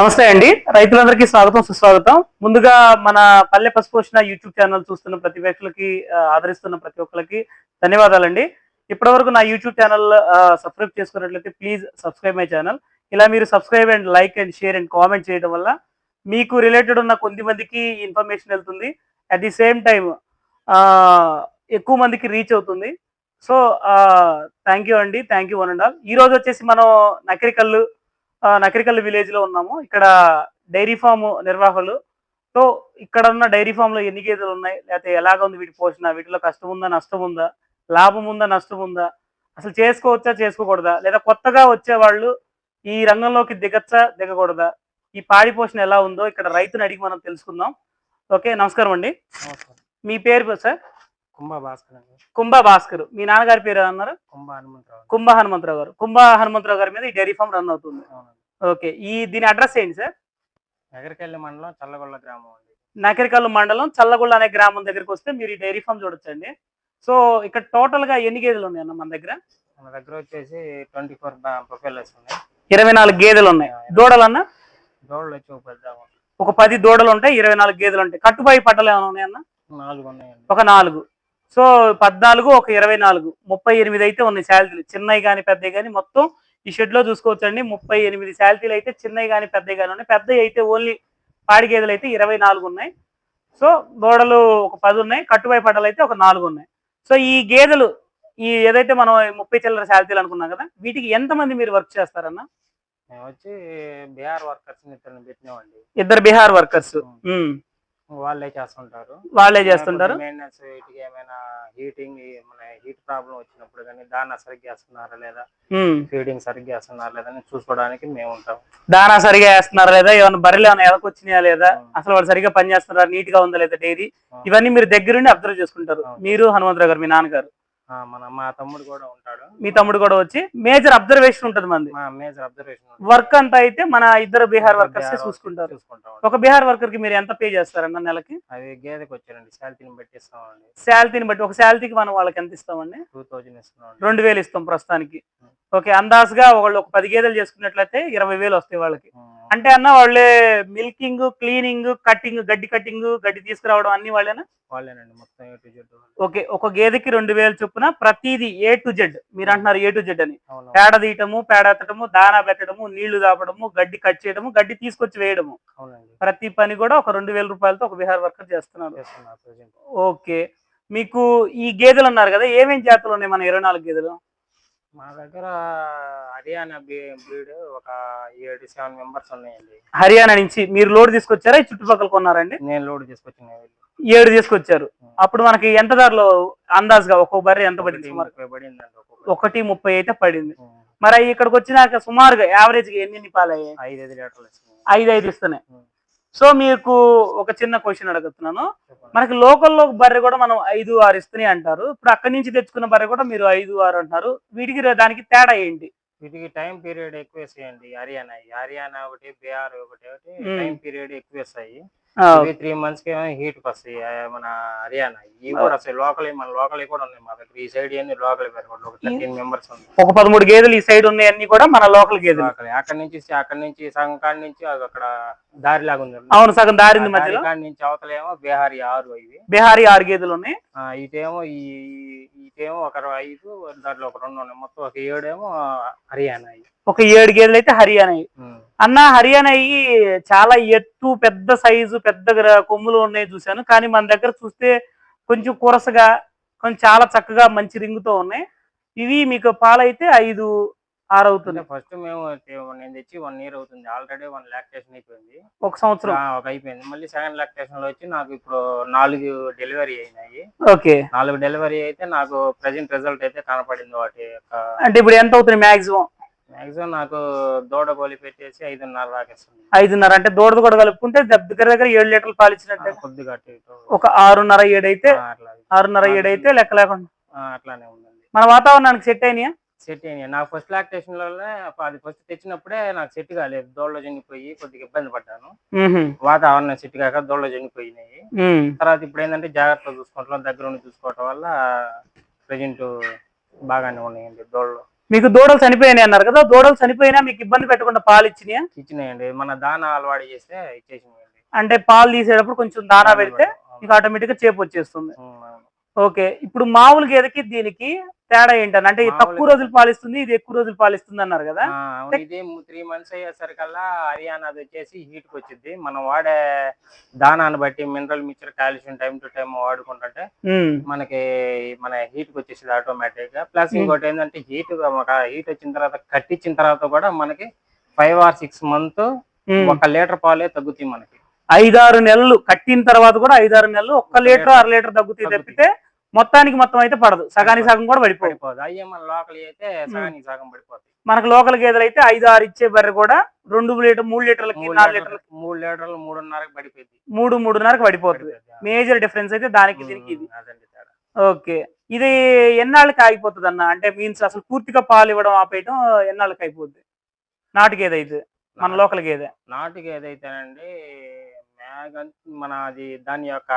నమస్తే అండి. రైతులందరికీ స్వాగతం సుస్వాగతం. ముందుగా మన పల్లె పశుపోషణ యూట్యూబ్ ఛానల్ చూస్తున్న ప్రతి వ్యక్తులకి ఆదరిస్తున్న ప్రతి ఒక్కరికి ధన్యవాదాలండి. ఇప్పటివరకు నా యూట్యూబ్ ఛానల్ సబ్స్క్రైబ్ చేసుకున్నట్లయితే ప్లీజ్ సబ్స్క్రైబ్ మై ఛానల్. ఇలా మీరు subscribe and like and share and comment చేయడం వల్ల మీకు రిలేటెడ్ ఉన్న కొద్ది మందికి ఇన్ఫర్మేషన్ వెళ్తుంది. అట్ ది సేమ్ టైం ఎక్కువ మందికి రీచ్ అవుతుంది. సో థ్యాంక్ యూ అండి. Thank you one and all. ఈ రోజు వచ్చేసి మనం నకరికల్లు ఆ, నకరికల్లు విలేజ్లో ఉన్నాము. ఇక్కడ డైరీ ఫామ్ నిర్వాహకులు. సో ఇక్కడ ఉన్న డైరీ ఫామ్లో ఎన్ని గేదెలు ఉన్నాయి? లేకపోతే ఎలాగ ఉంది వీటి పోషణ? వీటిలో కష్టం ఉందా నష్టం ఉందా లాభం ఉందా నష్టం ఉందా అసలు చేసుకోవచ్చా? చేసుకోకూడదా? లేదా కొత్తగా వచ్చే వాళ్ళు ఈ రంగంలోకి దిగచ్చా? దిగకూడదా? ఈ పాడి పోషణ ఎలా ఉందో ఇక్కడ రైతుని అడిగి మనం తెలుసుకుందాం. ఓకే నమస్కారం. అండి మీ పేరు సార్? కుంభ భాస్కర్ అండి. కుంభ భాస్కర్ మీ నాన్నగారి పేరు అన్నారు కుంభ హనుమంతరావు. కుంభ హనుమంతరావు గారు. కుంభ హనుమంతరావు గారి మీద ఈ డైరీ ఫామ్ రన్ అవుతుంది. అవునండి. ఓకే. ఈ దీని అడ్రస్ ఏంటి సార్? నగరికెళ్ళి మండలం చల్లగొల్ల గ్రామం అండి. నకరికల్లు మండలం చల్లగుళ్ళ అనే గ్రామం దగ్గరికి వస్తే మీరు ఈ డైరీ ఫామ్ చూడొచ్చండి. సో ఇక్కడ టోటల్గా ఎన్ని గేదెలు ఉన్నాయి అన్న మన దగ్గర? మన దగ్గర వచ్చేసి ట్వంటీ ఫోర్ ప్రొఫైలర్స్ ఉన్నాయి. ఇరవై నాలుగు గేదెలు ఉన్నాయి. దూడలు అన్న దోళ్ళు వచ్చి ఒక పెద్ద ఒక పది దూడలు ఉంటాయి ఇరవై నాలుగు గేదెలు ఉంటాయి. కట్టుబాయి పట్టలు ఏమైనా ఉన్నాయన్న? నాలుగు ఉన్నాయండి. ఒక నాలుగు. సో పద్నాలుగు ఒక ఇరవై నాలుగు. ముప్పై ఎనిమిది అయితే ఉన్నాయి శాలరీలు. చిన్నవి కానీ పెద్దవి కానీ మొత్తం ఈ షెడ్లో చూసుకోవచ్చండి. ముప్పై ఎనిమిది శాలరీలు అయితే చిన్నవి కానీ పెద్దవి కానీ ఉన్నాయి. పెద్దవి అయితే ఓన్లీ పాడి గేదెలు అయితే ఇరవై నాలుగు ఉన్నాయి. సో దూడలు ఒక పది ఉన్నాయి. కట్టుబాయి పడ్డలు అయితే ఒక నాలుగు ఉన్నాయి. సో ఈ గేదెలు ఈ ఏదైతే మనం ముప్పై చిల్లర శాలరీలు అనుకున్నాం కదా వీటికి ఎంతమంది మీరు వర్క్ చేస్తారన్న? మేము వచ్చి బీహార్ వర్కర్స్ పెట్టినామండి. ఇద్దరు బీహార్ వర్కర్స్. వాళ్ళే చేస్తుంటారు. వాళ్ళే చేస్తుంటారు? మెయింటెనెన్స్ వీటికి ఏమైనా హీటింగ్ మన హీట్ ప్రాబ్లం వచ్చినప్పుడు కానీ దానా సరిగ్గా వేస్తున్నారా లేదా. ఫీడింగ్ సరిగ్గా వేస్తున్నారా లేదా అని చూసుకోవడానికి మేము ఉంటాం. దానా సరిగా వేస్తున్నారా లేదా? ఏమైనా బర్రెలు ఏమైనా ఎదకొచ్చినాయా లేదా? అసలు వాళ్ళు సరిగా పని చేస్తున్నారా నీట్గా ఉందా లేదా? డైరీ ఇవన్నీ మీరు దగ్గరుండి అబ్జర్వ్ చేసుకుంటారు. మీరు హనుమంతరావు గారు మీ నాన్నగారు. మన మా తమ్ముడు కూడా ఉంటాడు. మీ తమ్ముడు కూడా వచ్చి మేజర్ అబ్జర్వేషన్ ఉంటుంది మంది. మేజర్ అబ్జర్వేషన్ వర్క్ అంతా అయితే మన ఇద్దరు బీహార్ వర్కర్స్ చూసుకుంటారు. చూసుకుంటాం ఒక బీహార్ వర్కర్కి మీరు ఎంత పే చేస్తారన్న నెలకి? అది గేదెకి వచ్చారండి. శాలరీని బట్టి ఇస్తామండి. శాలరీని బట్టి ఒక శాలరీకి మనం వాళ్ళకి ఎంత ఇస్తామండి? టూ థౌజండ్ ఇస్తున్నాం రెండు వేలు ఇస్తాం ప్రస్తుతానికి. ఓకే అందాజుగా ఒకళ్ళు ఒక పది గేదెలు చేసుకున్నట్లయితే ఇరవై వేలు వస్తాయి వాళ్ళకి. అంటే అన్న వాళ్ళే మిల్కింగ్ క్లీనింగ్ కట్టింగ్ గడ్డి కట్టింగ్ గడ్డి తీసుకురావడం అన్ని వాళ్ళేనా? వాళ్ళేనండి మొత్తం ఏ టు జెడ్ ఓకే ఒక గేదెకి రెండు వేలు చొప్పున ప్రతిదీ ఏ టు జెడ్ మీరు అంటున్నారు ఏ టు జెడ్ అని పేడ తీయటము పేడ ఎత్తటము దానా పెట్టడము నీళ్ళు దాపడము గడ్డి కట్ చేయడము గడ్డి తీసుకొచ్చి వేయడము. ప్రతి పని కూడా ఒక రెండు వేల రూపాయలతో ఒక బిహార్ వర్కర్ చేస్తున్నారు. ఓకే మీకు ఈ గేదెలు అన్నారు కదా ఏమేం జాతులు ఉన్నాయి మన ఇరవై నాలుగు గేదెలు? మా దగ్గర హర్యానా బ్రీడ్ ఒక ఏడు సెవెన్ మెంబర్స్ ఉన్నాయండి. హర్యానా నుంచి మీరు లోడ్ తీసుకొచ్చారా? ఈ చుట్టుపక్కల కొన్నారండి? నేను లోడ్ తీసుకొచ్చిన. ఏడు తీసుకొచ్చారు. అప్పుడు మనకి ఎంత ధరలో అందాజుగా ఒక్కొక్క బర్రె ఎంత పడింది ఒకటి ముప్పై పడిందండి ఒక్కొక్కటి. ఒకటి ముప్పై అయితే పడింది. మరి ఇక్కడికి వచ్చినాక సుమారుగా యావరేజ్గా ఎన్ని పాలయ్యాయి? ఐదు ఐదు లీటర్లు ఇస్తున్నాయి. ఐదు ఐదు ఇస్తున్నాయి. సో మీకు ఒక చిన్న క్వశ్చన్ అడుగుతున్నాను. మనకి లోకల్లో బర్రె కూడా మనం ఐదు ఆరు ఇస్తున్నాయి అంటారు. ఇప్పుడు అక్కడి నుంచి తెచ్చుకున్న బర్రె కూడా మీరు ఐదు ఆరు అంటారు వీటికి దానికి తేడా ఏంటి? వీటికి టైం పీరియడ్ ఎక్కువ వేసేయండి హర్యానా హర్యానా ఒకటి బీహార్ ఒకటి. టైం పీరియడ్ ఎక్కువ వేస్తాయి ఇవి త్రీ మంత్స్కి హీట్ వస్తాయి. మన హర్యానా? ఇవి కూడా వస్తాయి లోకల్ మన లోకల్ కూడా ఉన్నాయి. మా దగ్గర ఈ సైడ్ అన్ని లోకల్ ఒక థర్టీన్ మెంబర్స్ ఒక పదమూడు గేదెలు ఈ సైడ్ ఉన్నాయి అన్ని కూడా మన లోకల్ గేదెలు. అక్కడ నుంచి అక్కడ నుంచి సగం కాడి నుంచి అది అక్కడ దారి లాగా ఉంది. అవును సగం దారింది ఆ మధ్యలో. దారి కాడి నుంచి అవతలేమో బీహారీ ఆరు ఇవి బీహారీ ఆరు గేదెలు ఉన్నాయి. ఇటేమో ఈ ఇటేమో ఒక ఐదు దాంట్లో ఒక రెండు ఉన్నాయి. మొత్తం ఒక ఏడేమో హర్యానా. ఒక ఏడు గేదెలు అయితే హర్యానా. అన్న హర్యానా అయ్యి చాలా ఎత్తు పెద్ద సైజు పెద్ద కొమ్ములు ఉన్నాయి చూశాను. కానీ మన దగ్గర చూస్తే కొంచెం కురసగా కొంచెం చాలా చక్కగా మంచి రింగుతో ఉన్నాయి. ఇవి మీకు పాలైతే ఐదు ఆరు అవుతుంది. ఫస్ట్ మేము నేను తెచ్చి వన్ ఇయర్ అవుతుంది. ఆల్రెడీ వన్ లాక్టేషన్ అయిపోయింది. ఒక సంవత్సరం. ఒక అయిపోయింది. మళ్ళీ సెకండ్ లాక్టేషన్లో వచ్చి నాకు ఇప్పుడు నాలుగు డెలివరీ అయినాయి. ఓకే. నాలుగు డెలివరీ అయితే నాకు ప్రజెంట్ రిజల్ట్ అయితే కనపడింది వాటి అంటే ఇప్పుడు ఎంత అవుతుంది మాక్సిమం? మాక్సిమం నాకు దూడ గోలి పెట్టేసి ఐదున్నర రాకేస్తుంది ఐదున్నర అంటే దూడదు కూడా కలుపుకుంటే దగ్గర దగ్గర ఏడు లీటర్లు పాలు ఇచ్చినట్టే కొద్దిగా ఒక ఆరున్నర ఏడు అయితే ఆరున్నర ఏడు అయితే లెక్క లేకుండా. అట్లానే ఉందండి. మన వాతావరణానికి సెట్ అయినాయా? సెట్ అయినాయి. నాకు ఫస్ట్ లాక్టేషన్లోనే అది ఫస్ట్ తెచ్చినప్పుడే నాకు సెట్ కాలేదు. దోళ్ళలో చనిపోయి కొద్దిగా ఇబ్బంది పడ్డాను. వాతావరణం సెట్ కాక దోళ్ళలో చనిపోయినాయి. మ్. తర్వాత ఇప్పుడు ఏంటంటే జాగ్రత్తగా చూసుకోవటం దగ్గర ఉండి చూసుకోవటం వల్ల ప్రజెంట్ బాగానే ఉన్నాయండి దోళ్ళు మీకు దూడలు చనిపోయినాయి అన్నారు కదా దూడలు చనిపోయినా మీకు ఇబ్బంది పెట్టకుండా పాలు ఇచ్చినాయా ఇచ్చినాయండి మన దానా అలవాటు చేస్తే ఇచ్చేసినాయండి అంటే పాలు తీసేటప్పుడు కొంచెం దానా పెడితే. మీకు ఆటోమేటిక్గా చేపు వచ్చేస్తుంది. ఓకే ఇప్పుడు మామూలు గేదెకి దీనికి తేడా ఏంటని అంటే తక్కువ రోజులు పాలిస్తుంది ఇది ఎక్కువ రోజులు పాలిస్తుంది అన్నారు కదా. ఇది త్రీ మంత్స్ అయ్యేసరికల్లా హర్యానాది వచ్చేసి హీట్కి వచ్చింది మనం వాడే దానాన్ని బట్టి mineral mixture calcium time to time వాడుకుంటుంటే మనకి మన హీట్కి వచ్చేసింది ఆటోమేటిక్గా ప్లస్. ఇంకోటి ఏంటంటే హీట్ హీట్ వచ్చిన తర్వాత కట్టించిన తర్వాత కూడా మనకి ఫైవ్ ఆర్ సిక్స్ మంత్. ఒక లీటర్ పాలే తగ్గుతాయి మనకి ఐదారు నెలలు కట్టిన తర్వాత కూడా ఐదారు నెలలు ఒక్క లీటర్ అర లీటర్ తగ్గుతాయి. తప్పితే మొత్తానికి మొత్తం అయితే పడదు. సగానికి సగం కూడా పడిపోదు. పడిపోదు. అయ్యే మన లోకల్ అయితే సగానికి సగం పడిపోతాయి మనకు లోకల్ గేదెలు అయితే ఐదు ఆరు ఇచ్చే బర్రె కూడా రెండు లీటర్ మూడు లీటర్లకి నాలుగు లీటర్లు లీటర్లకి మూడు లీటర్లు మూడున్నరకు పడిపోయింది మూడు మూడున్నరకు పడిపోతుంది మేజర్ డిఫరెన్స్ అయితే దానికి దీనికి ఇది. ఓకే. ఇది ఎన్నాళ్ళకి ఆగిపోతుంది అన్న అంటే మీన్స్ అసలు పూర్తిగా పాలు ఇవ్వడం ఆపేయటం ఎన్నాళ్ళకి అయిపోద్ది? నాటు గేదె అయితే మన లోకల్ గేదె. నాటుకి ఏదైతేనండి మేఘ మన అది దాని యొక్క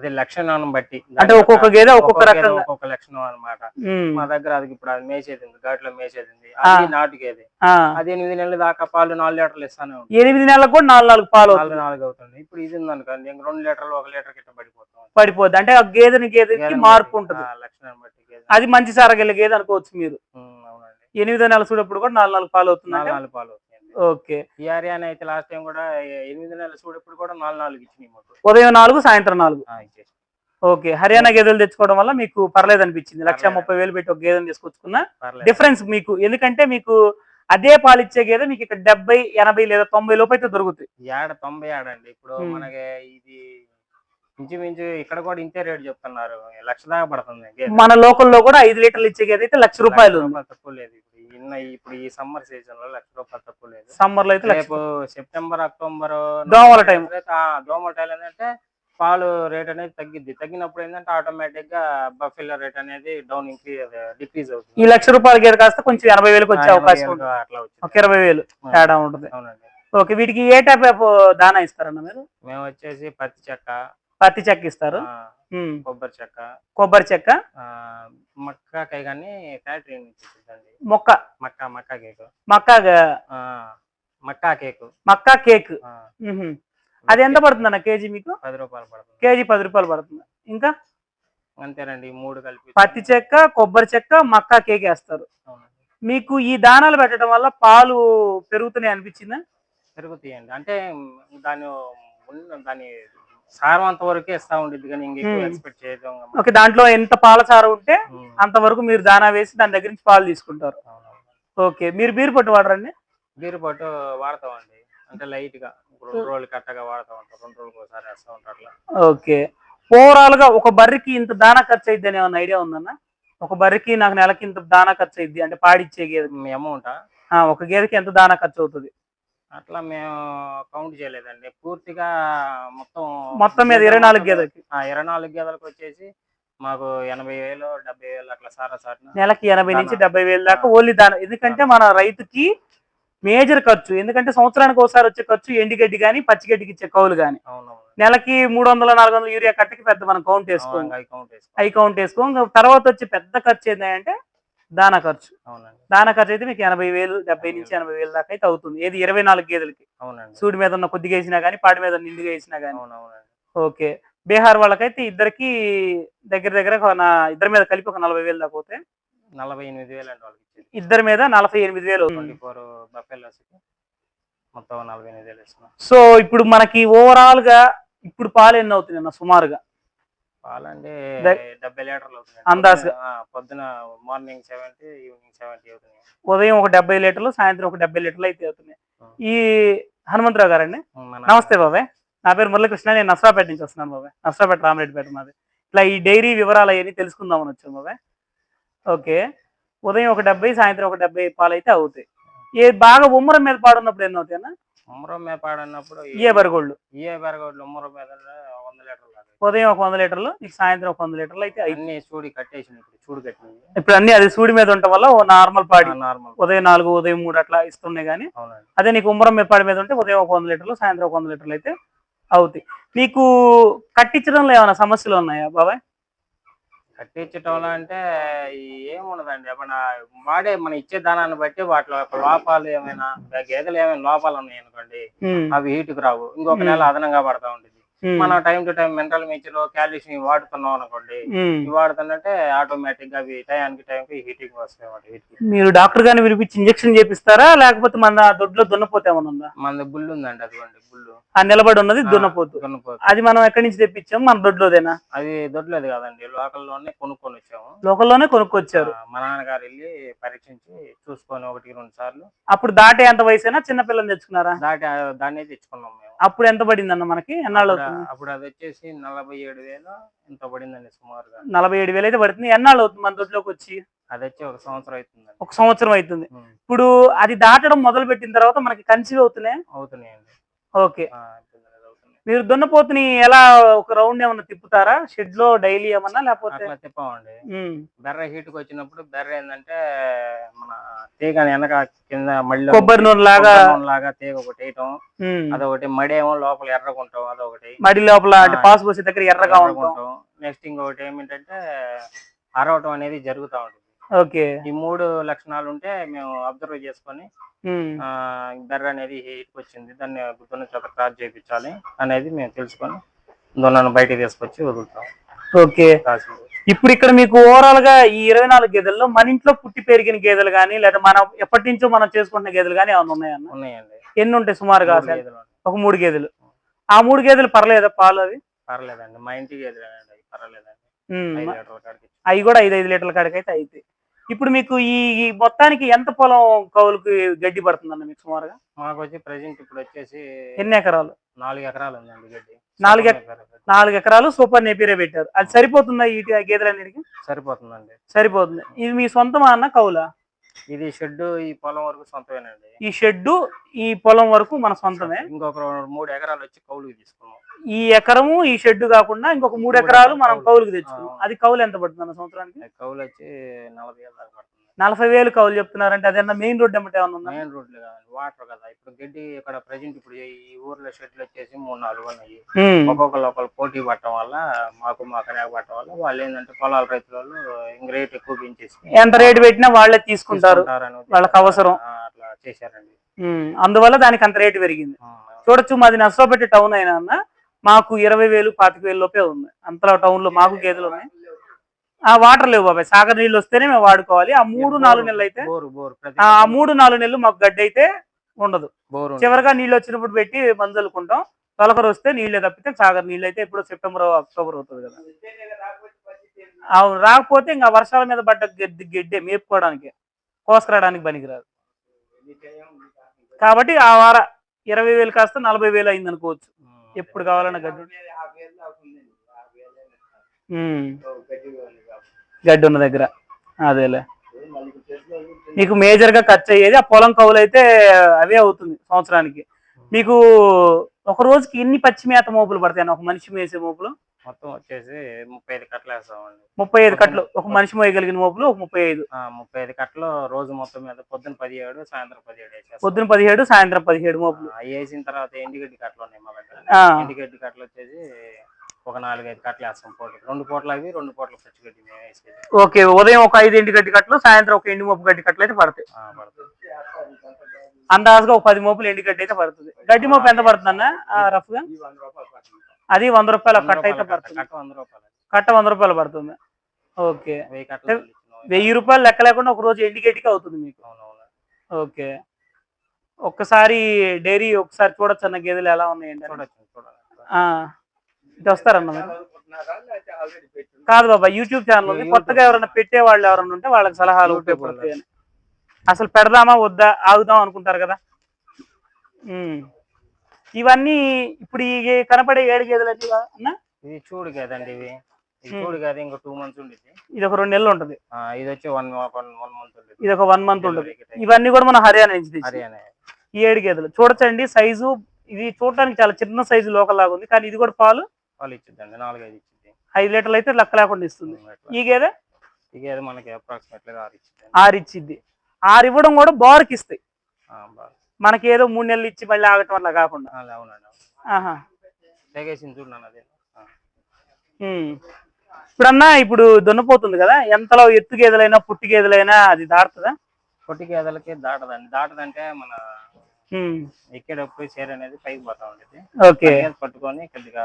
అది లక్షణాన్ని బట్టి అంటే ఒక్కొక్క గేదె ఒక్కొక్క గేదె రకంగా. ఒక్కొక్క లక్షణం అన్నమాట. ఉమ్, మా దగ్గర అది ఇప్పుడు అది మేసేది ఉంది ఘాట్లో మేసేది ఉంది అది నాటుకి ఏది ఆ. అది ఎనిమిది నెలల దాకా పాలు నాలుగు లీటర్లు ఇస్తానే ఎనిమిది నెలలకు కూడా నాలుగు నాలుగు పాలు నాలుగు నాలుగు అవుతుంది. ఇప్పుడు ఇది ఉంది అనుకోండి ఇంక రెండు లీటర్లు ఒక లీటర్ కిట్ట పడిపోతాం పడిపోద్ది. అంటే ఆ గేదెని గేదెకి మార్పు ఉంటుంది. లక్షణాన్ని బట్టి గేదె. అది మంచి సారగెళ్ళ గేదె అనుకోవచ్చు మీరు. ఎనిమిదో నెల చూడప్పుడు కూడా నాలుగు నాలుగు పాలు అవుతుంది నాలుగు నాలుగు పాలు అవుతాయండి ఓకే. ఈ హర్యానా అయితే లాస్ట్ టైం కూడా ఎనిమిది నెలల చూడప్పుడు కూడా నాలుగు నాలుగు ఇచ్చినాయి మాకు ఉదయం నాలుగు సాయంత్రం నాలుగు. ఆ, ఇచ్చేసి ఓకే. హర్యానా గేదెలు తెచ్చుకోవడం వల్ల మీకు పర్లేదు అనిపించింది. లక్ష పర్లేదు. ముప్పై వేలు పెట్టి ఒక గేదెని తీసుకొచ్చుకున్నా పర్లేదు. డిఫరెన్స్ మీకు. ఎందుకంటే మీకు అదే పాలు ఇచ్చే గేదె మీకు ఇక్కడ డెబ్బై ఎనభై లేదా తొంభై లోపు అయితే దొరుకుతాయి. ఏడ తొంభై ఏడండి ఇప్పుడు. మనకి ఇది ఇంచుమించు ఇక్కడ కూడా ఇంతే రేట్ చెప్తున్నారు. లక్ష దాకా పడుతుంది గేదె. మన లోకల్లో కూడా ఐదు లీటర్లు ఇచ్చే గేదె అయితే లక్ష రూపాయలు లక్ష ఉంది. రూపాయలు తక్కువ లేదు ఇప్పుడు. ఇన్న ఇప్పుడు ఈ సమ్మర్ సీజన్లో లక్ష రూపాయలు తక్కువ లేదు. సమ్మర్లో అయితే రేపు సెప్టెంబర్ అక్టోబర్ దోమల time. దోమల టైం. ఏంటంటే పాలు రేట్ అనేది తగ్గిద్ది. తగ్గినప్పుడు ఏంటంటే ఆటోమేటిక్గా బఫిల్ రేట్ అనేది డౌన్ ఇంక్రీజ్ డిక్రీజ్ ఈ అవుతుంది లక్ష రూపాయల గేదె కాస్త కొంచెం ఎనభై వేలకు వచ్చే అవకాశం అట్లా వచ్చింది. ఇరవై వేలు తేడా ఉంటుంది. అవునండి. ఓకే వీటికి ఏ టైప్ దానా ఇస్తారన్న మీరు? మేము వచ్చేసి పత్తి చెక్క పత్తి చెక్క ఇస్తారు. కొబ్బరి చెక్క. కొబ్బరి చెక్క. మక్కాకాయ కానీ ఫ్యాక్టరీ నుంచి మొక్క. మక్కా మక్కా కేక్. మక్కా మక్కా కేక్. మక్కా కేక్. అది ఎంత పడుతుంది అన్న కేజీ మీకు? పది రూపాయలు పడుతుంది. కేజీ పది రూపాయలు పడుతుంది. ఇంకా? అంతేనండి మూడు కలిపి పత్తి చెక్క కొబ్బరి చెక్క మక్కా కేక్ వేస్తారు. మీకు ఈ దానాలు పెట్టడం వల్ల పాలు పెరుగుతున్నాయి అనిపించిందా? పెరుగుతాయండి. అంటే దాని ఉన్న- దాని సారవంత వరకే ఇస్తా ఉండిద్ది కానీ ఇంకెక్కువ. ఎక్స్పెక్ట్ చేయడం ఓకే దాంట్లో ఎంత పాల చారు ఉంటే అంతవరకు మీరు దానా వేసి దాని దగ్గర నుంచి పాలు తీసుకుంటారు. ఓకే మీరు బీరు పట్టు వాడరండి? బీరు పట్టు వాడతామండి. అంటే లైట్గా రెండు రోజులు కట్టగా వాడుతూ ఉంటాం. రెండు రోజులకు ఒకసారి వేస్తూ ఉంటాం అట్లా. ఓకే. ఓవరాల్గా ఒక బర్రెకి ఇంత దానా ఖర్చు అయింది అని ఏమన్నా ఐడియా ఉందన్న? ఒక బర్రెకి నాకు నెలకి ఇంత దానా ఖర్చు అయింది అంటే పాడిచ్చే గేదె అమౌంట్? ఒక గేదెకి ఎంత దానా ఖర్చు అవుతుంది అట్లా మేము కౌంట్ చేయలేదండి. పూర్తిగా మొత్తం మొత్తం మీద ఇరవై నాలుగు గేదెకి ఆ, ఇరవై నాలుగు గేదెలకు వచ్చేసి మాకు ఎనభై వేలు డెబ్బై వేలు అట్లా సారా సారిన నెలకి ఎనభై నుంచి. డెబ్బై వేలు దాకా ఓన్లీ దానా. ఎందుకంటే మన రైతుకి మేజర్ ఖర్చు. ఎందుకంటే సంవత్సరానికి ఒకసారి వచ్చే ఖర్చు ఎండిగడ్డి కానీ పచ్చిగడ్డికి ఇచ్చే కౌలు కానీ నెలకి మూడు వందల నాలుగు వందల యూరియా కట్టకి పెద్ద మనం కౌంట్ వేసుకోం. అవి కౌంట్ వేసుకో. అవి కౌంట్ వేసుకోం. ఇంకా తర్వాత వచ్చే పెద్ద ఖర్చు ఏంటంటే దానా ఖర్చు. అవునండి. దానా ఖర్చు అయితే మీకు ఎనభై వేలు డెబ్బై నుంచి ఎనభై వేలు దాకా అయితే అవుతుంది. ఏది ఇరవై నాలుగు గేదెలకి. సూడి మీద ఉన్న కొద్దిగా వేసినా కానీ పాడి మీద నిండుగా వేసినా కానీ ఓకే. బీహార్ వాళ్ళకైతే ఇద్దరికి దగ్గర దగ్గర ఇద్దరి మీద కలిపి ఒక నలభై వేలు దాకా అవుతాయి. నలభై ఎనిమిది వేలు వాళ్ళకి ఇచ్చేది. ఇద్దరి మీద నలభై ఎనిమిది వేలు ట్వంటీ అవుతుంది ఫోర్ మొత్తం నలభై ఎనిమిది వేలు సో ఇప్పుడు మనకి ఓవరాల్గా ఇప్పుడు పాలు ఎన్ని అవుతుంది అన్న సుమారుగా? పాలండి డెబ్బై లీటర్లు అందాజుగా. పొద్దున మార్నింగ్ సెవెంటీ ఈవినింగ్ సెవెంటీ అవుతుంది ఉదయం ఒక డెబ్బై లీటర్లు సాయంత్రం ఒక డెబ్బై లీటర్లు అయితే అవుతున్నాయి. ఈ హనుమంతరావు గారండి? నమస్తే బాబాయ్. నా పేరు మురళీకృష్ణ నేను నర్సరాపేట నుంచి వస్తున్నాను బాబాయ్. నర్సరాపేట రామరెడ్డిపేట మాది. ఇట్లా ఈ డైరీ వివరాలు అవన్నీ తెలుసుకుందామని వచ్చాను బాబాయ్. ఓకే. ఉదయం ఒక డెబ్బై సాయంత్రం ఒక డెబ్బై పాలు అయితే అవుతాయి. ఏ బాగా ఉమ్మరం మీద పాడున్నప్పుడు ఎన్ని అవుతాయి అన్న ఉమ్మరం మేపాడు అన్నప్పుడు ఇయే బరగోళ్ళు? ఏ బెరగొడ్లు ఉమ్మరం మీద వంద లీటర్లు. ఉదయం ఒక వంద లీటర్లు నీకు సాయంత్రం ఒక వంద లీటర్లు అయితే అయి- అన్ని చూడి కట్టేసి ఇప్పుడు చూడు కట్టినవి. ఇప్పుడు అన్ని అది సూడి మీద ఉండటం వల్ల నార్మల్ పాడి నార్మల్. ఉదయం నాలుగు ఉదయం మూడు అట్లా ఇస్తున్నాయి కానీ అదే నీకు ఉమ్మరం మీద పాడి మీద ఉంటే ఉదయం ఒక వంద లీటర్లు సాయంత్రం ఒక వంద లీటర్లు అయితే అవుతాయి. నీకు కట్టించడంలో ఏమైనా సమస్యలు ఉన్నాయా బాబాయ్? కట్టించటంలో అంటే ఈ ఏమున్నదండి మన వాడే మన ఇచ్చే దానాన్ని బట్టి వాటిలో లోపాలు ఏమైనా గేదెలు ఏమైనా లోపాలు ఉన్నాయి అనుకోండి అవి హీట్కి రావు. ఇంకొక నెల అదనంగా పడతా ఉంటుంది. మనం టైం టు టైం మినరల్ మించులో కాల్షియం వాడుతున్నాం అనుకోండి వాడుతుంటే ఆటోమేటిక్గా అవి టయానికి టైంకి హీటింగ్ వస్తాయి మీరు డాక్టర్ గారిని వినిపించి ఇంజెక్షన్ చేపిస్తారా? లేకపోతే మన దొడ్లో దున్నపోతే ఏమైనా ఉందా? మన బుల్లు ఉందండి అటువంటి బుల్లు. ఆ నిలబడి ఉన్నది దున్నపోతు. దున్నపోతు. అది మనం ఎక్కడి నుంచి తెప్పించాం? మన దొడ్లోదేనా? అది దొడ్లేదు కాదండి లోకల్లోనే కొనుక్కొని వచ్చాము. లోకల్లోనే కొనుక్కొచ్చారు. మా నాన్నగారు వెళ్ళి పరీక్షించి చూసుకొని ఒకటికి రెండు సార్లు. అప్పుడు దాటే ఎంత వయసైనా? చిన్న పిల్లని తెచ్చుకున్నారా? దాటి దాన్నే తెచ్చుకున్నాం మేము. అప్పుడు ఎంత పడింది అన్న మనకి? ఎన్నాళ్ళు అప్పుడు- అవుతుంది? అప్పుడు అది వచ్చేసి నలభై ఏడు వేలు ఎంత పడిందండి సుమారుగా? నలభై ఏడు వేలు అయితే పడుతుంది. ఎన్నాళ్ళు అవుతుంది మన దొడ్లోకి వచ్చి? అది వచ్చి ఒక సంవత్సరం అవుతుందండి. ఒక సంవత్సరం అవుతుంది. ఇప్పుడు అది దాటడం మొదలు పెట్టిన తర్వాత మనకి కన్సీవ్ అవుతున్నాయి? అవుతున్నాయండి. ఓకే ఆ, అవుతుంది, అది అవుతుంది. మీరు దున్నపోతుని ఎలా ఒక రౌండ్ ఏమన్నా తిప్పుతారా? షెడ్లో డైలీ ఏమన్నా లేకపోతే? అట్లా తిప్పామండి. బెర్ర హీట్కి వచ్చినప్పుడు బెర్ర ఏంటంటే మన తీగ వెనక కింద మళ్ళీ కొబ్బరి నూనె లాగా లాగా తీగ ఒకటి వేయటం. అదొకటి మడి ఏమో లోపల ఎర్రగుంటాం అదొకటి. మడి లోపల అంటే. పాస్ పోసే దగ్గర ఎర్రగా ఉంటాం. నెక్స్ట్ ఇంకొకటి ఏమిటంటే అరవటం అనేది జరుగుతూ ఉంటుంది. ఓకే. ఈ మూడు లక్షణాలు ఉంటే మేము అబ్జర్వ్ చేసుకొని బెర్ర అనేది హీట్కి వచ్చింది దాన్ని దున్న చేత క్రాస్ చేయించాలి అనేది మేము తెలుసుకొని దున్నను బయటికి తీసుకొచ్చి వదులుతాం. ఓకే. ఇప్పుడు ఇక్కడ మీకు ఓవరాల్గా ఈ ఇరవై నాలుగు గేదెల్లో మన ఇంట్లో పుట్టి పెరిగిన గేదెలు కానీ లేదా మనం ఎప్పటి నుంచో మనం చేసుకుంటున్న గేదెలు కానీ ఏమైనా ఉన్నాయన్న ఉన్నాయండి. ఎన్ని ఉంటాయి సుమారుగా? గేదెలు. ఒక మూడు గేదెలు. ఆ మూడు గేదెలు పర్లేదా పాలు అవి? పర్లేదండి. మా ఎదురేనండి అవి పర్లేదండి. అవి కూడా ఐదు ఐదు లీటర్ల కాడికి అయితే అయితే ఇప్పుడు మీకు ఈ మొత్తానికి ఎంత పొలం కౌలుకి గడ్డి పడుతుందన్న మీకు సుమారుగా? మాకు వచ్చి ప్రజెంట్ ఇప్పుడు వచ్చేసి ఎన్ని ఎకరాలు? నాలుగు ఎకరాలు ఉందండి గడ్డి. నాలుగు. నాలుగు ఎకరాలు సూపర్ నేపీరే పెట్టారు. అది సరిపోతుందా ఈ గేదెలన్నిటికి? సరిపోతుందండి. సరిపోతుంది. ఇది మీ సొంతమా అన్న కౌలా? ఇది షెడ్ ఈ పొలం వరకు సొంతమేనండి. ఈ షెడ్డు ఈ పొలం వరకు మన సొంతమే. ఇంకొక మూడు ఎకరాలు వచ్చి కౌలుకి తీసుకున్నాం. ఈ ఎకరము ఈ షెడ్ కాకుండా ఇంకొక మూడు ఎకరాలు మనం కౌలు. కౌలుకి తెచ్చుకున్నాం. అది కౌలు ఎంత పడుతుంది అన్న సంవత్సరానికి? కౌలు వచ్చి నలభై ఏళ్ళ దాకా పడుతుంది. నలభై వేలు కౌలు చెప్తున్నారంటే అదేమన్నా మెయిన్ రోడ్ ఎమ్మటే ఏమన్నా ఉందా? మెయిన్ రోడ్లు కాదండి వాటర్ కదా. ఇప్పుడు గడ్డి ఇక్కడ ప్రజెంట్ ఇప్పుడు ఈ ఊర్లో షెడ్లు వచ్చేసి మూడు నాలుగు ఉన్నాయి. ఒక్కొక్కరు ఒకరు పోటీ పట్టడం వల్ల మాకు మా కనేక పట్టడం వల్ల వాళ్ళు ఏంటంటే పొలాల రైతుల వాళ్ళు ఇంక రేట్ ఎక్కువ పెంచేసి ఎంత రేటు పెట్టినా వాళ్ళే తీసుకుంటారు. వాళ్ళకి అవసరం. అట్లా చేశారండి. అందువల్ల దానికి అంత రేటు పెరిగింది. చూడొచ్చు మాది నర్సోపేట టౌన్ అయినా అన్న మాకు ఇరవై వేలు పాతిక వేలు లోపే ఉంది. అంతలో టౌన్లో మాకు గేదెలు ఉన్నాయి. ఆ వాటర్ లేవు బాబాయ్. సాగర్ నీళ్ళు వస్తేనే మేము వాడుకోవాలి. ఆ మూడు నాలుగు నెలలు అయితే ఆ మూడు నాలుగు నెలలు మాకు గడ్డి అయితే ఉండదు. చివరిగా నీళ్ళు వచ్చినప్పుడు పెట్టి మందులుకుంటాం. తొలకరు వస్తే నీళ్ళే తప్పితే సాగర్ నీళ్ళు అయితే ఇప్పుడు సెప్టెంబర్ అక్టోబర్ అవుతుంది కదా. అవును రాకపోతే ఇంకా వర్షాల మీద పడ్డ గడ్డి గడ్డే మేపుకోవడానికి కోసుకురావడానికి పనికిరాదు. కాబట్టి ఆ వార ఇరవై వేలు కాస్త నలభై వేలు అయింది అనుకోవచ్చు. ఎప్పుడు కావాలన్న గడ్డి. గడ్డి ఉన్న దగ్గర. అదేలే. మీకు మేజర్గా ఖర్చు అయ్యేది ఆ పొలం కౌలు అయితే అవే అవుతుంది సంవత్సరానికి. మీకు ఒక రోజుకి ఎన్ని పచ్చి మేత మోపులు పడతాయి ఒక మనిషి మేసే మోపులు? మొత్తం వచ్చేసి ముప్పై ఐదు కట్టలు వేస్తామండి ముప్పై ఐదు కట్టలు. ఒక మనిషి మోయగలిగిన మోపులు ఒక ముప్పై ఐదు. ముప్పై ఐదు కట్టలు రోజు మొత్తం మీద పొద్దున పదిహేడు సాయంత్రం పదిహేడు వేసేస్తాం. పొద్దున పదిహేడు సాయంత్రం పదిహేడు మోపులు. అవి వేసిన తర్వాత ఎండుగడ్డి కట్టలు ఉన్నాయి మా దగ్గర. ఎండుగడ్డి కట్టలు వచ్చేసి ఒక నాలుగైదు కట్టలు వేస్తాం పూటకి రెండు పూటలు అవి రెండు పూటలు పచ్చిగడ్డి మేము వేసేది ఓకే ఉదయం ఒక ఐదు ఎండి గడ్డి కట్టలు సాయంత్రం ఒక ఎండి మోపు గడ్డి కట్టలు అయితే పడతాయి. ఆ, పడుతుంది అందాజుగా ఒక పది మోపులు ఎండి గడ్డి అయితే పడుతుంది. గడ్డి మోపు ఎంత పడుతుంది అన్న రఫ్గా అది వంద రూపాయల కట్ట అయితే పడుతుంది. కట్ట వంద రూపాయలు. కట్ట వంద రూపాయలు పడుతుంది. ఓకే. వెయ్యి కట్టలు ఇచ్చినాం. వెయ్యి రూపాయలు లెక్క లేకుండా ఒక రోజు ఎండి గడ్డికి అవుతుంది మీకు. ఓకే. ఒక్కసారి డైరీ ఒకసారి చూడొచ్చు అన్న గేదెలు ఎలా ఉన్నాయండి అని. చూడొచ్చు చూడాలి. ఆ, ఇటు వస్తారన్న మీరు? కాదు బాబా యూట్యూబ్ ఛానల్ ఉంది కొత్తగా ఎవరైనా పెట్టే వాళ్ళు ఎవరైనా ఉంటే వాళ్ళకి సలహాలు యూట్యూబ్ ఉపయోగపడతాయని అసలు పెడదామా వద్దా ఆగుదాం అనుకుంటారు కదా. ఇవన్నీ ఇప్పుడు ఈ కనపడే ఏడు గేదెలు అన్ని అన్న? ఇది చూడు కదండి ఇవి. చూడు కదా ఇంకో టూ మంత్స్ ఉండిద్ది. ఇది ఒక రెండు నెలలు ఉంటుంది. ఇది వచ్చి వన్ వన్ మంత్ ఇది ఒక వన్ మంత్ ఉంటుంది. time. ఇవన్నీ కూడా మనం హర్యానా నుంచి హర్యానా. ఈ ఏడు గేదెలు. చూడొచ్చండి సైజు ఇది చూడటానికి చాలా చిన్న సైజు లోకల్ లాగా ఉంది. కానీ ఇది కూడా పాలు ఇచ్చిద్దండి నాలుగైదు ఇచ్చిద్ది. ఐదు లీటర్లు అయితే లెక్క లేకుండా ఇస్తుంది. ఈ గేదె? ఇక అది మనకి అప్రాక్సిమేట్లీ ఆరు ఇచ్చిద్దండి ఆరు ఇచ్చిద్ది. ఆరు ఇవ్వడం కూడా బార్కి ఇస్తాయి. మనకి ఏదో మూడు నెలలు ఇచ్చి మళ్ళీ ఆగటం వల్ల కాకుండా. అవునండి తెగేసింది అది. ఇప్పుడన్నా ఇప్పుడు దున్నపోతుంది కదా ఎంతలో ఎత్తు గేదెలైనా పుట్టి గేదెలైనా అది దాడుతుందా పొట్టి గేదెలకి దాటదండి. దాటదంటే మన ఎక్కేటప్పుడు చీర అనేది పైకి పోతా ఉండేది ఓకే. పట్టుకొని కొద్దిగా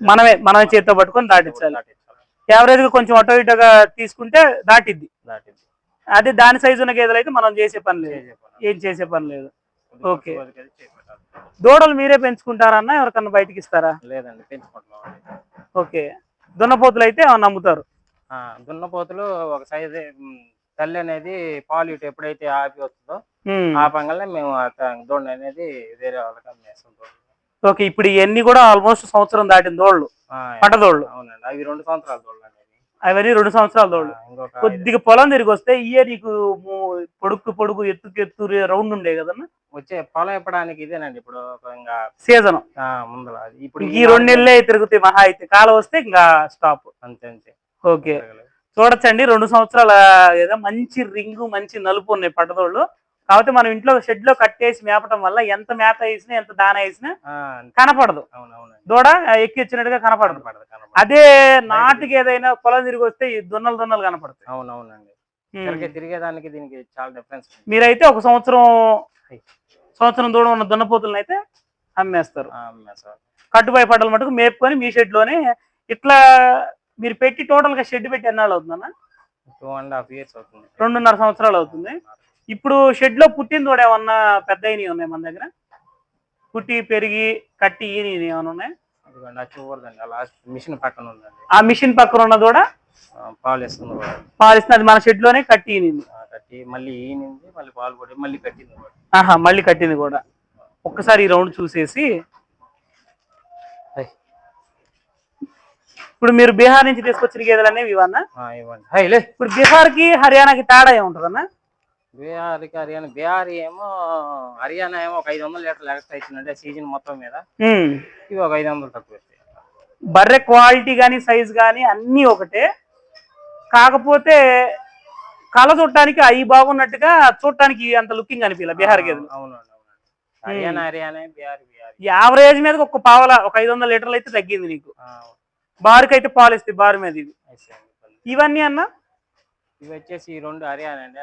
మనమే మనమే చేత్తో పట్టుకొని దాటించాలి. యావరేజ్గా కొంచెం అటో ఇటోగా తీసుకుంటే దాటిద్ది. దాటింది అదే దాని సైజు ఉన్న గేదెలు అయితే మనం చేసే పని లేదు. ఏం చేసే పని లేదు. ఓకే. దూడలు మీరే పెంచుకుంటారన్నా ఎవరికన్నా బయటికి ఇస్తారా? లేదండి పెంచుకుంటున్నాం. ఓకే. దున్నపోతులు అయితే ఆ, దున్నపోతులు ఒక సైజు తల్లి అనేది పాలు ఇటు ఎప్పుడైతే ఆపి వస్తుందో ఆ పంగల్నే మేము దొండ అనేది వేరే వాళ్ళకి అమ్మేస్తుంటాం. ఓకే ఇప్పుడు ఇవన్నీ కూడా ఆల్మోస్ట్ సంవత్సరం దాటిన దోళ్ళు ఆ, పట్టదోళ్ళు అవునండి అవి రెండు సంవత్సరాల అనేది అవన్నీ రెండు సంవత్సరాల దోళ్ళు. కొద్దిగా పొలం తిరిగి వస్తే ఇయే నీకు పొడుక్కు పొడుగు ఎత్తుకు ఎత్తు రౌండ్ ఉండే కదన్నా? వచ్చే పొలం ఇప్పడానికి ఇదేనండి ఇప్పుడు ఇంకా సీజన్. అది. ఇప్పుడు ఈ రెండు నెలలే తిరుగుతాయి మహా అయితే. కాలం వస్తే ఇంకా స్టాప్ అంతే అంతే. ఓకే. చూడొచ్చండి. రెండు సంవత్సరాల ఏదో మంచి రింగు మంచి నలుపు ఉన్నాయి పట్టదోళ్ళు. కాకపోతే మనం ఇంట్లో షెడ్లో కట్టేసి మేపటం వల్ల ఎంత మేత వేసినా ఎంత దాన వేసినా. కనపడదు. దూడ ఎక్కి వచ్చినట్టుగా కనపడదు. అదే నాటుకి ఏదైనా పొలం తిరిగి వస్తే ఈ దున్నలు దున్నలు కనపడతాయి. అవునవునండి. తిరిగేదానికి దీనికి చాలా డిఫరెన్స్. మీరైతే ఒక సంవత్సరం సంవత్సరం దూరం ఉన్న దున్నపోతులను అయితే అమ్మేస్తారు. ఆ, అమ్మేస్తాం. కట్టుబై పడ్డలు మటుకు మేపుకొని మీ షెడ్లోనే ఇట్లా మీరు పెట్టి టోటల్గా షెడ్ పెట్టి ఎన్నాళ్ళు అవుతుందన్న? టూ అండ్ హాఫ్ ఇయర్స్ అవుతుంది. రెండున్నర సంవత్సరాలు అవుతుంది. ఇప్పుడు షెడ్లో పుట్టిన తోడు ఏమన్నా పెద్ద అయినవి ఉన్నాయి మన దగ్గర? పుట్టి పెరిగి కట్టి ఈని ఏమైనా ఉన్నాయి? చూడదండి లాస్ట్ మిషన్ పక్కన ఉందండి. ఆ మిషన్ పక్కన ఉన్న కూడా పాలు ఇస్తుంది అది మన షెడ్లోనే కట్టి ఈనింది కట్టి మళ్ళీ ఈనింది మళ్ళీ పాలు మళ్ళీ కట్టింది కూడా. ఆహా మళ్ళీ కట్టింది కూడా. ఒక్కసారి ఈ రౌండ్ చూసేసి ఇప్పుడు మీరు బీహార్ నుంచి తీసుకొచ్చిన గేదెలు అనేవి ఇవన్నా ఇవ్వండి. ఇప్పుడు బీహార్కి హర్యానాకి తేడా ఏముంటుందన్నా? బీహార్కి హర్యానా బీహార్ ఏమో హర్యానా ఏమో ఒక ఐదు వందల లీటర్లు ఎక్స్ట్రా ఇచ్చిందంటే సీజన్ మొత్తం మీద. ఇవి ఒక ఐదు వందలు తక్కువ బర్రె క్వాలిటీ కానీ సైజ్ కానీ అన్నీ ఒకటే. కాకపోతే కళ చూడటానికి అవి బాగున్నట్టుగా చూడటానికి అంత లుకింగ్ అనిపించాలి బీహార్ గేదెలు. బీహార్ బీహార్. యావరేజ్ మీద ఒక పావల ఒక ఐదు వందల లీటర్లు అయితే తగ్గింది నీకు. బారుకి అయితే పాలు ఇస్తాయి బారు మీద ఇవి. ఇవన్నీ అన్న? ఇవి వచ్చేసి రెండు హర్యానా అండి.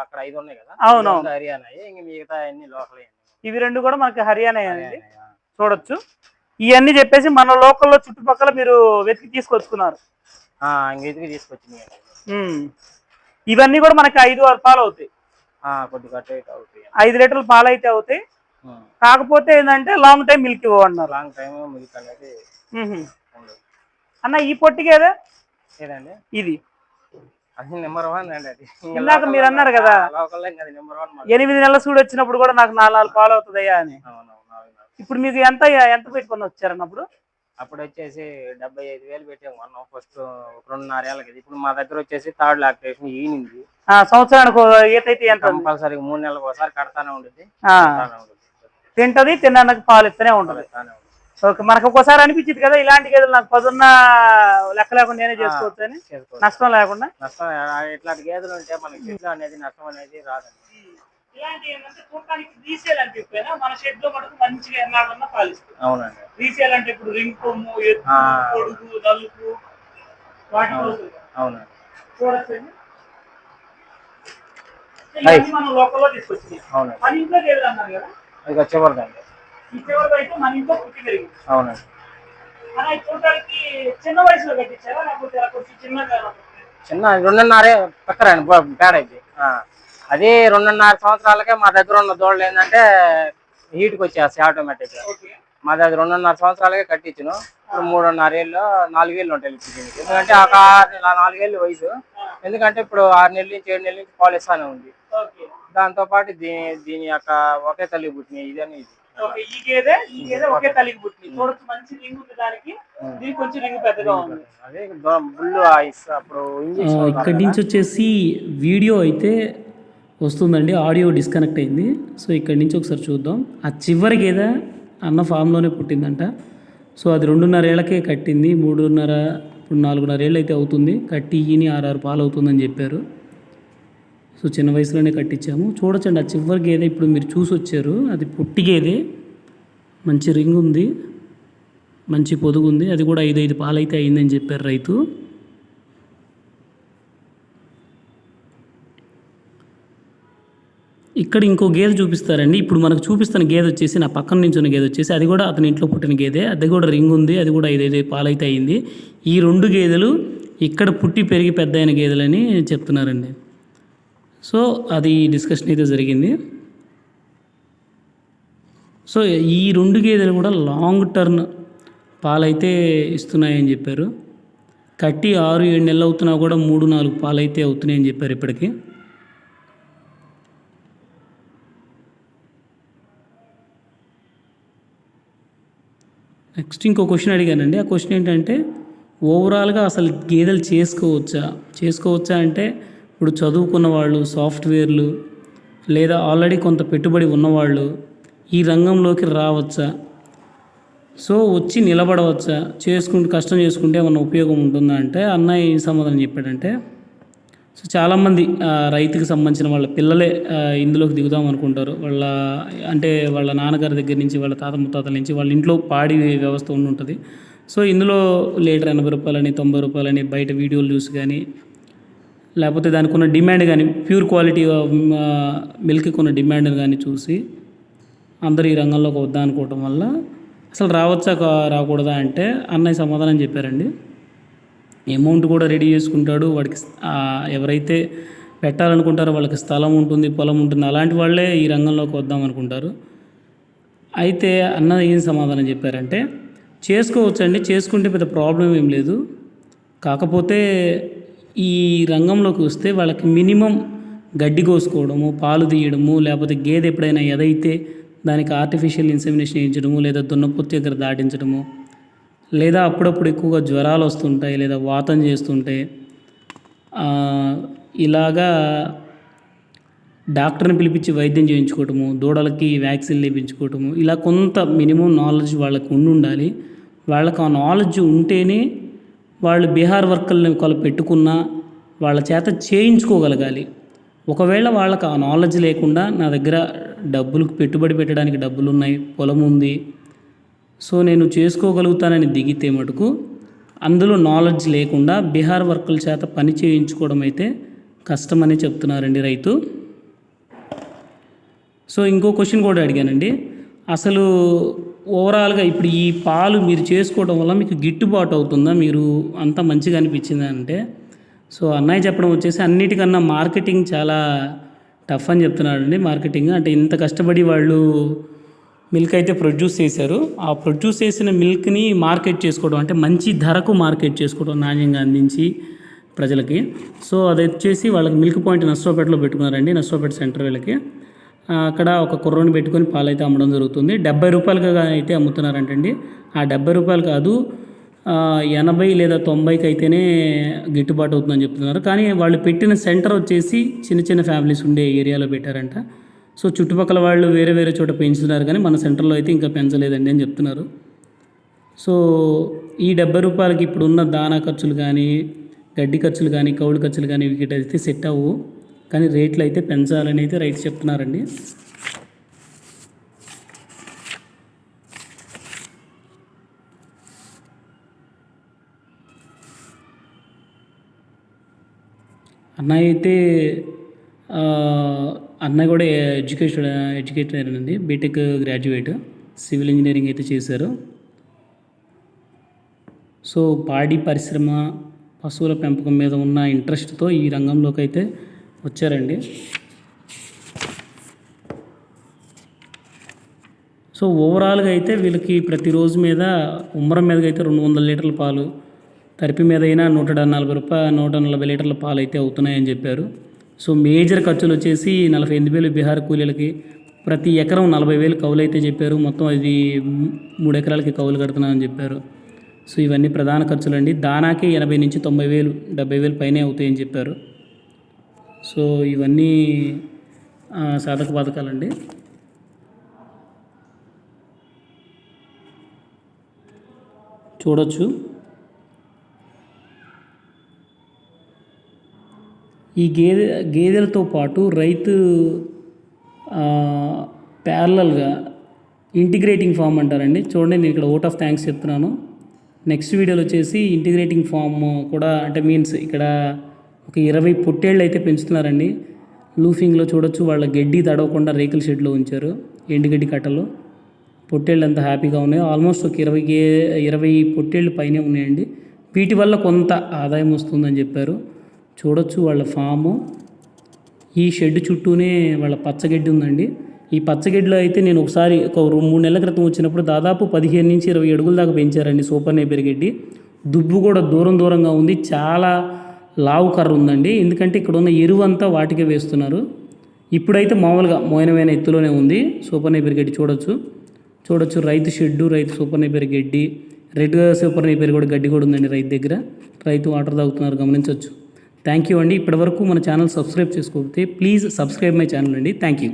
అక్కడ ఐదు ఉన్నాయి కదా? అవును, ఈ రెండు హర్యానా ఇంక మిగతా అన్ని లోకల్ ఇవి రెండు కూడా మనకి హర్యానా అండి. చూడొచ్చు. ఇవన్నీ చెప్పేసి మన లోకల్లో చుట్టుపక్కల మీరు వెతికి తీసుకొచ్చుకున్నారు. తీసుకొచ్చింది ఉమ్. ఇవన్నీ కూడా మనకి ఐదు ఆరు పాలు అవుతాయి. ఐదు లీటర్ల పాలు అయితే అవుతాయి కాకపోతే ఏంటంటే లాంగ్ టైం మిల్క్ ఇవ్వన్నారు లాంగ్ టైం మిల్క్ అనేది అన్న ఈ పొట్టిగేదే ఏదండి? ఇది. అది నెంబర్ వన్ అండి అది. ఇందాక మీరు అన్నారు కదా. ఎనిమిది నెలల సూడు వచ్చినప్పుడు కూడా నాకు నాలుగు నాలుగు పాలు అవుతుందయ్యా అని. ఇప్పుడు మీకు ఎంత ఎంత పెట్టుకొని వచ్చారన్నప్పుడు అప్పుడు? వచ్చేసి డెబ్బై ఐదు వేలు పెట్టాం మనం ఫస్ట్ రెండున్నర ఏళ్ళకి. ఇప్పుడు మా దగ్గర వచ్చేసి థర్డ్ లాక్టేషన్ ఈనింది సంవత్సరానికి ఎంత? కంపల్సరీ మూడు నెలలకు ఒకసారి కడతానే ఉంటుంది తింటది తిన్నాక పాలు ఇస్తూనే ఉంటది. మనకు ఒక్కోసారి అనిపించింది కదా ఇలాంటి గేదెలు నాకు పదున్న లెక్క లేకుండా నేనే చేసుకోవచ్చు అని. నష్టం లేకుండా. నష్టం ఇట్లాంటి గేదెలు ఉంటే మనకి చెట్లు అనేది నష్టం అనేది రాదండి ఇలాంటి ఏంటంటే చూడటానికి రీసేల్ అని చెప్పినా? మన షెడ్లో మనకు మంచిగా ఎన్నాళ్ళన్నా పాలిస్తుంది. అవునండి. రీసేల్ అంటే ఇప్పుడు రింగ్ కొమ్ము ఎత్తు. పొడుగు నలుపు వాటి కోసం. అవునండి. చూడొచ్చండి. మనం లోకల్లో తీసుకొచ్చింది అవునండి. మన ఇంట్లో గేదెలు అన్నారు కదా? ఇక చివరిదండి ఈ అయితే మన ఇంట్లో పుట్టి పెరిగింది. అవునండి. చూడటానికి చిన్న వయసులో కట్టించారా లేకపోతే ఇలా కొంచెం చిన్నగా చిన్న రెండున్నరే పక్కరండి పేడ ఇది ఆ. అది రెండున్నర సంవత్సరాలకే మా దగ్గర ఉన్న దోళ్ళు ఏంటంటే హీట్కి వచ్చేస్తాయి ఆటోమేటిక్గా. మాది అది రెండున్నర సంవత్సరాలకే కట్టించును. ఇప్పుడు మూడున్నర ఏళ్ళు నాలుగేళ్ళు ఉంటాయి దీనికి ఎందుకంటే ఒక ఆరు నాలుగేళ్ళు వయసు. ఎందుకంటే ఇప్పుడు ఆరు నెలల నుంచి ఏడు నెలల నుంచి పాలు ఇస్తానే ఉంది. ఓకే. దాంతో పాటు దీని దీని యొక్క ఒకే తల్లి పుట్టినాయి ఇదని ఇది ఓకే ఈ గేదె ఈ గేదె ఒకే తల్లికి పుట్టింది. చూడొచ్చు మంచి రింగ్ ఉంది దానికి దీనికి కొంచెం రింగ్ పెద్దగా ఉంది. ఇక్కడి నుంచి వచ్చేసి వీడియో అయితే వస్తుందండి ఆడియో డిస్కనెక్ట్ అయింది. సో ఇక్కడి నుంచి ఒకసారి చూద్దాం. ఆ చివరి గేద అన్న ఫామ్లోనే పుట్టిందంట. సో అది రెండున్నర ఏళ్ళకే కట్టింది మూడున్నర ఇప్పుడు నాలుగున్నర ఏళ్ళు అయితే అవుతుంది. కట్టి ఈని ఆరు పాలు అవుతుందని చెప్పారు. సో చిన్న వయసులోనే కట్టించాము. చూడొచ్చండి ఆ చివరి గేదె ఇప్పుడు మీరు చూసి వచ్చారు అది పుట్టి గేదె. మంచి రింగ్ ఉంది. మంచి పొదుగు ఉంది. అది కూడా ఐదు ఐదు పాలైతే అయిందని చెప్పారు రైతు. ఇక్కడ ఇంకో గేదె చూపిస్తారండి. ఇప్పుడు మనకు చూపిస్తున్న గేదె వచ్చేసి నా పక్కన నుంచి ఉన్న గేదె వచ్చేసి అది కూడా అతని ఇంట్లో పుట్టిన గేదె. అది కూడా రింగ్ ఉంది. అది కూడా ఐదైదు పాలైతే అయింది. ఈ రెండు గేదెలు ఇక్కడ పుట్టి పెరిగి పెద్ద అయిన గేదెలని చెప్తున్నారండి. సో అది డిస్కషన్ అయితే జరిగింది. సో ఈ రెండు గేదెలు కూడా లాంగ్ టర్న్ పాలైతే ఇస్తున్నాయని చెప్పారు. కట్టి ఆరు ఏడు నెలలు అవుతున్నా కూడా మూడు నాలుగు పాలైతే అవుతున్నాయని చెప్పారు ఇప్పటికి. నెక్స్ట్ ఇంకో క్వశ్చన్ అడిగానండి. ఆ క్వశ్చన్ ఏంటంటే ఓవరాల్గా అసలు గేదెలు చేసుకోవచ్చా? చేసుకోవచ్చా అంటే ఇప్పుడు చదువుకున్న వాళ్ళు సాఫ్ట్వేర్లు లేదా ఆల్రెడీ కొంత పెట్టుబడి ఉన్నవాళ్ళు ఈ రంగంలోకి రావచ్చా? సో వచ్చి నిలబడవచ్చా? చేసుకుంటూ కష్టం చేసుకుంటే ఏమన్నా ఉపయోగం ఉంటుందా అంటే అన్నయ్య ఏం సమాధానం చెప్పాడంటే సో చాలామంది రైతుకి సంబంధించిన వాళ్ళ పిల్లలే ఇందులోకి దిగుదాం అనుకుంటారు. వాళ్ళ అంటే వాళ్ళ నాన్నగారి దగ్గర నుంచి వాళ్ళ తాత ముత్తాతల నుంచి వాళ్ళ ఇంట్లో పాడి వ్యవస్థ ఉండి ఉంటుంది. సో ఇందులో లీటర్ ఎనభై రూపాయలని తొంభై రూపాయలని బయట వీడియోలు చూసి కానీ లేకపోతే దానికి ఉన్న డిమాండ్ కానీ ప్యూర్ క్వాలిటీ మిల్క్కి ఉన్న డిమాండ్ కానీ చూసి అందరూ ఈ రంగంలోకి వద్దా అనుకోవటం వల్ల అసలు రావచ్చా రాకూడదా అంటే అన్నయ్య సమాధానం చెప్పారండి. అమౌంట్ కూడా రెడీ చేసుకుంటాడు వాడికి ఎవరైతే పెట్టాలనుకుంటారో వాళ్ళకి స్థలం ఉంటుంది పొలం ఉంటుంది అలాంటి వాళ్ళే ఈ రంగంలోకి వద్దాం అనుకుంటారు. అయితే అన్న ఏం సమాధానం చెప్పారంటే చేసుకోవచ్చండి చేసుకుంటే పెద్ద ప్రాబ్లం ఏం లేదు. కాకపోతే ఈ రంగంలోకి వస్తే వాళ్ళకి మినిమం గడ్డి కోసుకోవడము పాలు తీయడము లేకపోతే గేదె ఎప్పుడైనా ఎదైతే దానికి ఆర్టిఫిషియల్ ఇన్సెమినేషన్ చేయించడము లేదా దున్నపోతు దగ్గర దాటించడము లేదా అప్పుడప్పుడు ఎక్కువగా జ్వరాలు వస్తుంటాయి లేదా వాతం చేస్తుంటాయి ఇలాగా డాక్టర్ని పిలిపించి వైద్యం చేయించుకోవటము దూడలకి వ్యాక్సిన్ లేపించుకోవటము ఇలా కొంత మినిమం నాలెడ్జ్ వాళ్ళకు ఉండి ఉండాలి. వాళ్ళకు ఆ నాలెడ్జ్ ఉంటేనే వాళ్ళు బీహార్ వర్కర్ని ఒకళ్ళు పెట్టుకున్నా వాళ్ళ చేత చేయించుకోగలగాలి. ఒకవేళ వాళ్ళకి ఆ నాలెడ్జ్ లేకుండా నా దగ్గర డబ్బులకు పెట్టుబడి పెట్టడానికి డబ్బులు ఉన్నాయి పొలం ఉంది సో నేను చేసుకోగలుగుతానని దిగితే మటుకు అందులో నాలెడ్జ్ లేకుండా బీహార్ వర్కుల చేత పని చేయించుకోవడం అయితే కష్టమని చెప్తున్నారండి రైతు. సో ఇంకో క్వశ్చన్ కూడా అడిగానండి. అసలు ఓవరాల్గా ఇప్పుడు ఈ పాలు మీరు చేసుకోవడం వల్ల మీకు గిట్టుబాటు అవుతుందా? మీరు అంత మంచిగా అనిపించిందా అంటే? సో అన్నయ్య చెప్పడం వచ్చేసి అన్నిటికన్నా మార్కెటింగ్ చాలా టఫ్ అని చెప్తున్నాడండి మార్కెటింగ్. అంటే ఇంత కష్టపడి వాళ్ళు మిల్క్ అయితే ప్రొడ్యూస్ చేశారు. ఆ ప్రొడ్యూస్ చేసిన మిల్క్ని మార్కెట్ చేసుకోవడం అంటే మంచి ధరకు మార్కెట్ చేసుకోవడం నాణ్యంగా అందించి ప్రజలకి. సో అది వచ్చేసి వాళ్ళకి మిల్క్ పాయింట్ నష్టపేటలో పెట్టుకున్నారండి నష్టపేట సెంటర్ వీళ్ళకి. అక్కడ ఒక కుర్రోని పెట్టుకొని పాలు అయితే అమ్మడం జరుగుతుంది. డెబ్బై రూపాయలుగా అయితే అమ్ముతున్నారంటండి. ఆ డెబ్బై రూపాయలు కాదు ఎనభై లేదా తొంభైకి అయితేనే గిట్టుబాటు అవుతుందని చెప్తున్నారు. కానీ వాళ్ళు పెట్టిన సెంటర్ వచ్చేసి చిన్న చిన్న ఫ్యామిలీస్ ఉండే ఏరియాలో పెట్టారంట. సో చుట్టుపక్కల వాళ్ళు వేరే వేరే చోట పెంచుతున్నారు కానీ మన సెంటర్లో అయితే ఇంకా పెంచలేదండి అని చెప్తున్నారు. సో ఈ డెబ్బై రూపాయలకి ఇప్పుడున్న దాన దానా ఖర్చులు కానీ గడ్డి ఖర్చులు కానీ కౌలు ఖర్చులు కానీ అయితే సెట్ అవ్వు. కానీ రేట్లు అయితే పెంచాలని అయితే రైతు చెప్తున్నారండి. అన్నయ్య అయితే అన్నయ్య కూడా ఎడ్యుకేషన్ ఎడ్యుకేటర్ అండి B Tech graduate civil engineering అయితే చేశారు. సో పాడి పరిశ్రమ పశువుల పెంపకం మీద ఉన్న ఇంట్రెస్ట్తో ఈ రంగంలోకి అయితే వచ్చారండి. సో ఓవరాల్గా అయితే వీళ్ళకి ప్రతిరోజు మీద ఉమ్మరం మీదకి అయితే రెండు వందల లీటర్ల పాలు తరిపి మీద అయినా నూట నలభై రూపాయలు నూట నలభై లీటర్ల పాలు అయితే అవుతున్నాయని చెప్పారు. సో మేజర్ ఖర్చులు వచ్చేసి నలభై ఎనిమిది వేలు బీహార్ కూలీలకి ప్రతి ఎకరం నలభై వేలు కౌలు అయితే చెప్పారు. మొత్తం అది మూడు ఎకరాలకి కౌలు కడుతున్నామని చెప్పారు. సో ఇవన్నీ ప్రధాన ఖర్చులు అండి దానాకి ఎనభై నుంచి తొంభై వేలు డెబ్బై వేలు పైనే అవుతాయని చెప్పారు. సో ఇవన్నీ సాధక బాధకాలండి చూడొచ్చు. ఈ గేదె గేదెలతో పాటు రైతు ప్యారలల్గా ఇంటిగ్రేటింగ్ ఫామ్ అంటారండి. చూడండి నేను ఇక్కడ ఓట్ ఆఫ్ థ్యాంక్స్ చెప్తున్నాను. నెక్స్ట్ వీడియోలో వచ్చేసి ఇంటిగ్రేటింగ్ ఫామ్ కూడా అంటే మీన్స్ ఇక్కడ ఒక ఇరవై పొట్టేళ్ళు అయితే పెంచుతున్నారండి. లూఫింగ్లో చూడొచ్చు వాళ్ళ గడ్డి తడవకుండా రేకుల షెడ్లో ఉంచారు. ఎండుగడ్డి కట్టలు. పొట్టేళ్ళు అంత హ్యాపీగా ఉన్నాయి. ఆల్మోస్ట్ ఒక ఇరవై ఇరవై పొట్టేళ్ళు పైనే ఉన్నాయండి. వీటి వల్ల కొంత ఆదాయం వస్తుందని చెప్పారు. చూడొచ్చు వాళ్ళ ఫాము. ఈ షెడ్ చుట్టూనే వాళ్ళ పచ్చగడ్డి ఉందండి. ఈ పచ్చగడ్డిలో అయితే నేను ఒకసారి ఒక మూడు నెలల క్రితం వచ్చినప్పుడు దాదాపు పదిహేను నుంచి ఇరవై అడుగుల దాకా పెంచారండి సూపర్ నేపర్ గడ్డి. దుబ్బు కూడా దూరం దూరంగా ఉంది. చాలా లావు కర్ర ఉందండి. ఎందుకంటే ఇక్కడ ఉన్న ఎరువు అంతా వాటికే వేస్తున్నారు. ఇప్పుడైతే మామూలుగా మోయనమైన ఎత్తులోనే ఉంది. సూపర్ నైపర్ గడ్డి చూడొచ్చు. చూడొచ్చు రైతు షెడ్డు రైతు సూపర్ నైపర్ గడ్డి. రెడ్ సూపర్ నైపర్ కూడా గడ్డి కూడా ఉందండి రైతు దగ్గర. రైతు వాటర్ తాగుతున్నారు గమనించవచ్చు థ్యాంక్ యూ అండి. ఇప్పటివరకు మన ఛానల్ సబ్స్క్రైబ్ చేసుకోకపోతే ప్లీజ్ సబ్స్క్రైబ్ మై ఛానల్ అండి. Thank you